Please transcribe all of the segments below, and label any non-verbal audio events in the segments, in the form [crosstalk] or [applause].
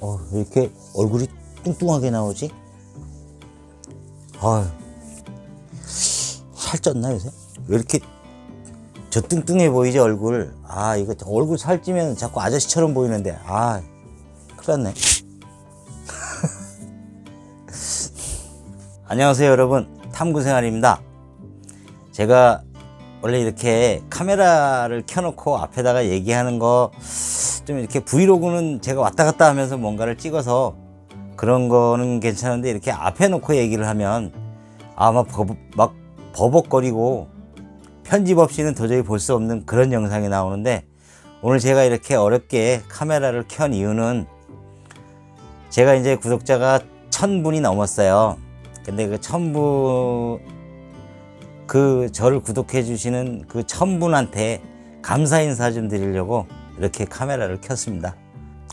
어, 왜 이렇게 얼굴이 뚱뚱하게 나오지? 아, 살쪘나 요새? 왜 이렇게 저 뚱뚱해 보이지 얼굴? 아, 이거 얼굴 살찌면 자꾸 아저씨처럼 보이는데, 아, 큰일 났네. [laughs] 안녕하세요 여러분 탐구생활입니다 제가 원래 이렇게 카메라를 켜놓고 앞에다가 얘기하는 거 좀 이렇게 브이로그는 제가 왔다 갔다 하면서 뭔가를 찍어서 그런 거는 괜찮은데 이렇게 앞에 놓고 얘기를 하면 아마 버벅, 막 버벅거리고 편집 없이는 도저히 볼 수 없는 그런 영상이 나오는데 오늘 제가 이렇게 어렵게 카메라를 켠 이유는 제가 이제 구독자가 천 분이 넘었어요. 근데 그 천 분, 그 저를 구독해 주시는 그 천 분한테 감사 인사 좀 드리려고 이렇게 카메라를 켰습니다.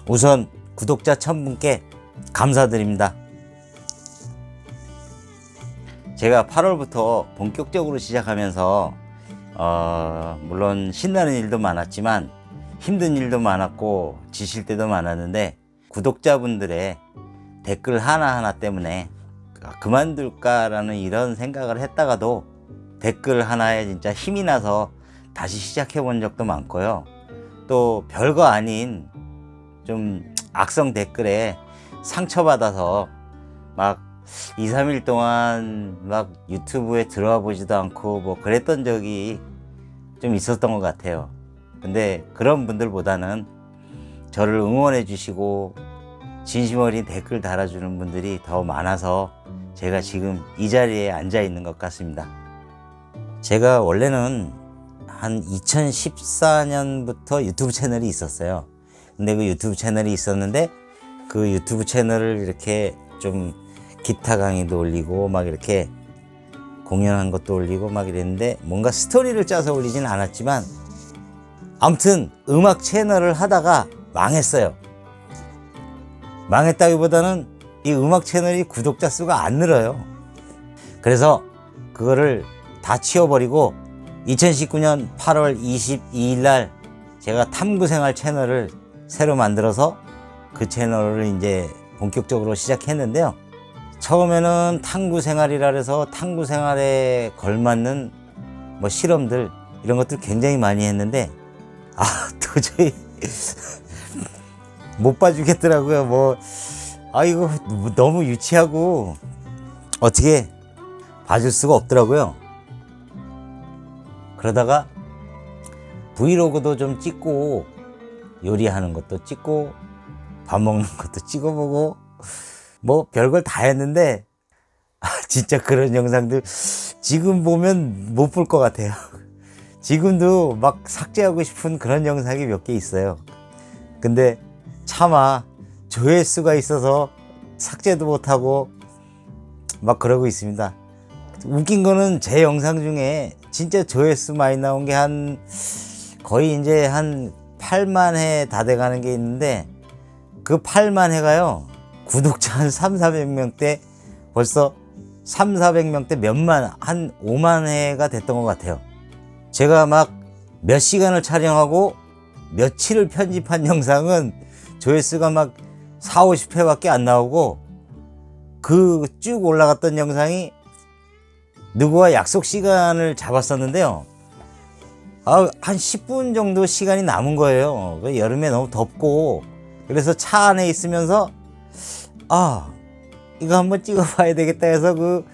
우선 구독자 천 분께 감사드립니다. 제가 8월부터 본격적으로 시작하면서 어, 물론 신나는 일도 많았지만 힘든 일도 많았고 지실 때도 많았는데 구독자분들의 댓글 하나하나 때문에 그만둘까라는 이런 생각을 했다가도 댓글 하나에 진짜 힘이 나서 다시 시작해 본 적도 많고요. 또 별거 아닌 좀 악성 댓글에 상처받아서 막 2, 3일 동안 막 유튜브에 들어와 보지도 않고 뭐 그랬던 적이 좀 있었던 것 같아요. 근데 그런 분들보다는 저를 응원해 주시고 진심 어린 댓글 달아주는 분들이 더 많아서 제가 지금 이 자리에 앉아 있는 것 같습니다. 제가 원래는 한 2014년부터 유튜브 채널이 있었어요. 근데 그 유튜브 채널이 있었는데 그 유튜브 채널을 이렇게 좀 기타 강의도 올리고 막 이렇게 공연한 것도 올리고 막 이랬는데 뭔가 스토리를 짜서 올리진 않았지만 아무튼 음악 채널을 하다가 망했어요. 망했다기보다는 이 음악 채널이 구독자 수가 안 늘어요. 그래서 그거를 다 치워버리고 2019년 8월 22일 날 제가 탐구 생활 채널을 새로 만들어서 그 채널을 이제 본격적으로 시작했는데요. 처음에는 탐구 생활이라 해서 탐구 생활에 걸맞는 뭐 실험들 이런 것들 굉장히 많이 했는데 아 [laughs] 도저히 못 봐주겠더라고요. 뭐 아 이거 너무 유치하고 어떻게 봐줄 수가 없더라고요. 그러다가 브이로그도 좀 찍고 요리하는 것도 찍고 밥 먹는 [laughs] 것도 찍어보고 뭐 별걸 다 했는데 아, 진짜 그런 영상들 지금 보면 못 볼 것 같아요. [laughs] 지금도 막 삭제하고 싶은 그런 영상이 몇 개 있어요. 근데 차마 조회수가 있어서 삭제도 못하고 막 그러고 있습니다. 웃긴 거는 제 영상 중에 진짜 조회수 많이 나온 게 한 거의 이제 한 8만 회 다 돼가는 게 있는데 그 8만 회가요 구독자 한 3, 400명 대 벌써 3, 400명 대 몇만 한 5만 회가 됐던 것 같아요. 제가 막 몇 시간을 촬영하고 며칠을 편집한 [laughs] 영상은 조회수가 막 4, 50회밖에 안 나오고 그 쭉 올라갔던 영상이 누구와 약속 시간을 잡았었는데요. 아, 한 10분 정도 시간이 남은 거예요. 그 여름에 너무 덥고 그래서 차 안에 있으면서 아 이거 한번 찍어봐야 되겠다 해서 그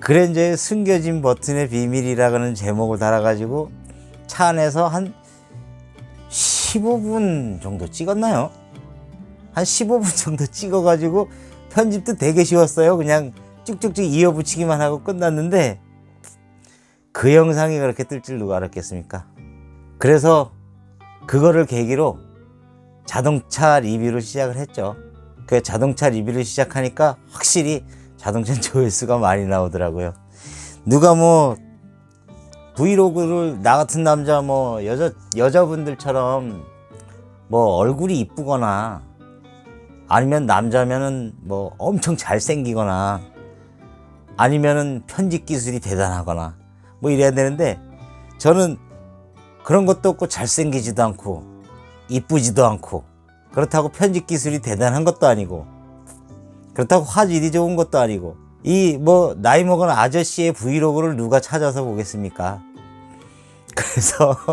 그랜저의 숨겨진 버튼의 비밀이라는 제목을 달아가지고 차 안에서 한 15분 정도 찍었나요? 한 15분 정도 찍어가지고 편집도 되게 쉬웠어요. 그냥 쭉쭉쭉 이어붙이기만 하고 끝났는데 그 영상이 그렇게 뜰 줄 누가 알았겠습니까? 그래서 그거를 계기로 자동차 리뷰를 시작을 했죠. 그 자동차 리뷰를 시작하니까 확실히 자동차 [laughs] 조회수가 많이 나오더라고요. 누가 뭐 브이로그를 나 같은 남자 뭐 여자 여자분들처럼 뭐 얼굴이 이쁘거나 아니면 남자면은 뭐 엄청 잘생기거나 아니면은 편집 기술이 대단하거나 뭐 이래야 되는데 저는 그런 것도 없고 잘생기지도 않고 이쁘지도 않고 그렇다고 편집 기술이 대단한 것도 아니고 그렇다고 화질이 좋은 것도 아니고 이 뭐 나이 먹은 아저씨의 브이로그를 누가 찾아서 보겠습니까? [laughs] 그래서 [laughs]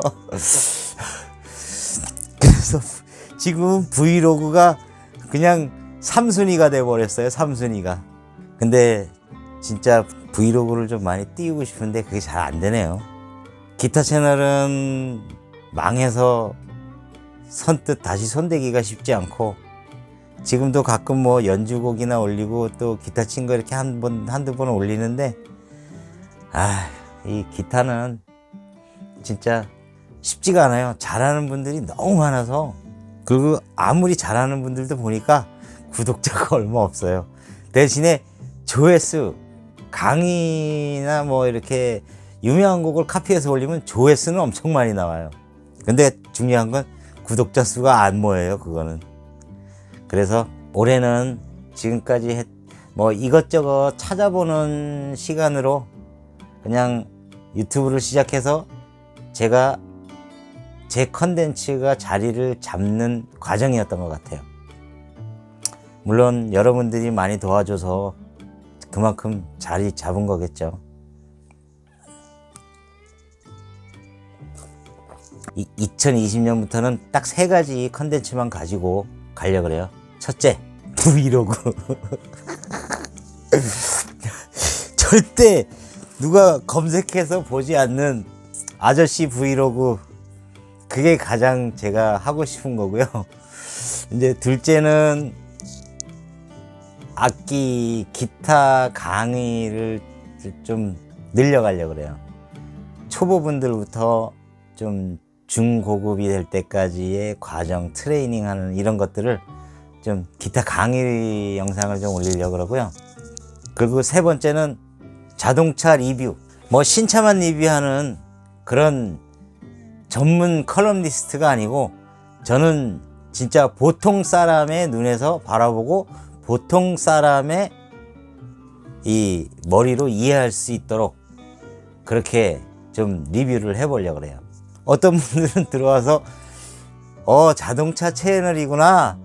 그래서 지금 브이로그가 그냥 삼순위가 돼 버렸어요. 삼순위가. 근데 진짜 브이로그를 좀 많이 띄우고 싶은데 그게 잘 안 되네요. 기타 채널은 망해서 선뜻 다시 손대기가 쉽지 않고 지금도 가끔 뭐 연주곡이나 올리고 또 기타 친 거 이렇게 한 번, 한두 번 올리는데 아, 이 기타는 진짜 쉽지가 않아요. 잘하는 분들이 너무 많아서 그리고 아무리 잘하는 분들도 보니까 구독자가 [laughs] 얼마 없어요. 대신에 조회수 강의나 뭐 이렇게 유명한 곡을 카피해서 올리면 조회수는 엄청 많이 나와요. 근데 중요한 건 구독자 수가 안 모여요. 그거는. 그래서 올해는 지금까지 했, 뭐 이것저것 찾아보는 시간으로 그냥 유튜브를 시작해서 제가 제 컨텐츠가 자리를 잡는 과정이었던 것 같아요. 물론 여러분들이 많이 도와줘서 그만큼 자리 잡은 거겠죠. 이 2020년부터는 딱 세 가지 컨텐츠만 가지고 가려 그래요. 첫째, 브이로그. [laughs] 절대 누가 검색해서 보지 않는 아저씨 브이로그. 그게 가장 제가 하고 싶은 거고요. 이제 둘째는 악기 기타 강의를 좀 늘려가려고 그래요. 초보분들부터 좀 중고급이 될 때까지의 과정 트레이닝 하는 이런 것들을 좀 기타 강의 영상을 좀 올리려고 그러고요. 그리고 세 번째는 자동차 리뷰. 뭐 신차만 리뷰하는 그런 전문 컬럼니스트가 아니고 저는 진짜 보통 사람의 눈에서 바라보고 보통 사람의 이 머리로 이해할 수 있도록 그렇게 좀 리뷰를 해보려고 그래요. 어떤 분들은 [laughs] 들어와서 어 자동차 채널이구나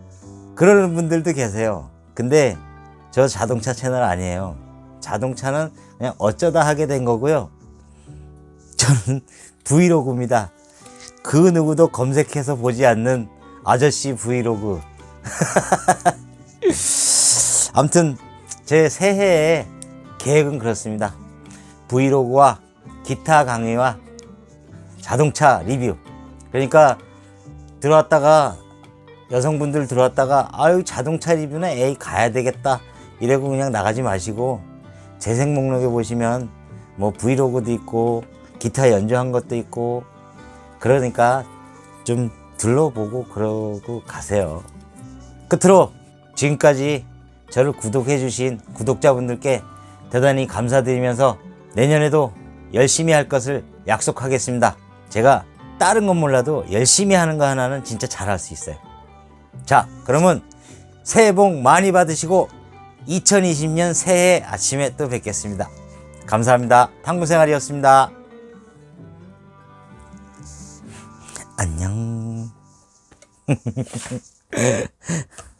그러는 분들도 계세요. 근데 저 자동차 채널 아니에요. 자동차는 그냥 어쩌다 하게 된 거고요. [laughs] 저는 브이로그입니다. 그 누구도 검색해서 보지 않는 아저씨 브이로그. [laughs] [laughs] 아무튼 제 새해의 계획은 그렇습니다. 브이로그와 기타 강의와 자동차 리뷰. 그러니까 들어왔다가 여성분들 들어왔다가 아유 자동차 리뷰는 에이 가야 되겠다 이러고 그냥 나가지 마시고 재생 목록에 보시면 뭐 브이로그도 있고 기타 연주한 것도 있고 그러니까 좀 둘러보고 그러고 가세요. 끝으로 지금까지 저를 구독해 주신 구독자분들께 대단히 감사드리면서 내년에도 열심히 할 것을 약속하겠습니다. 제가 다른 건 몰라도 열심히 하는 거 하나는 진짜 잘할 수 있어요. 자, 그러면 새해 복 많이 받으시고 2020년 새해 아침에 또 뵙겠습니다. 감사합니다. 탕구생활이었습니다. 안녕. [laughs]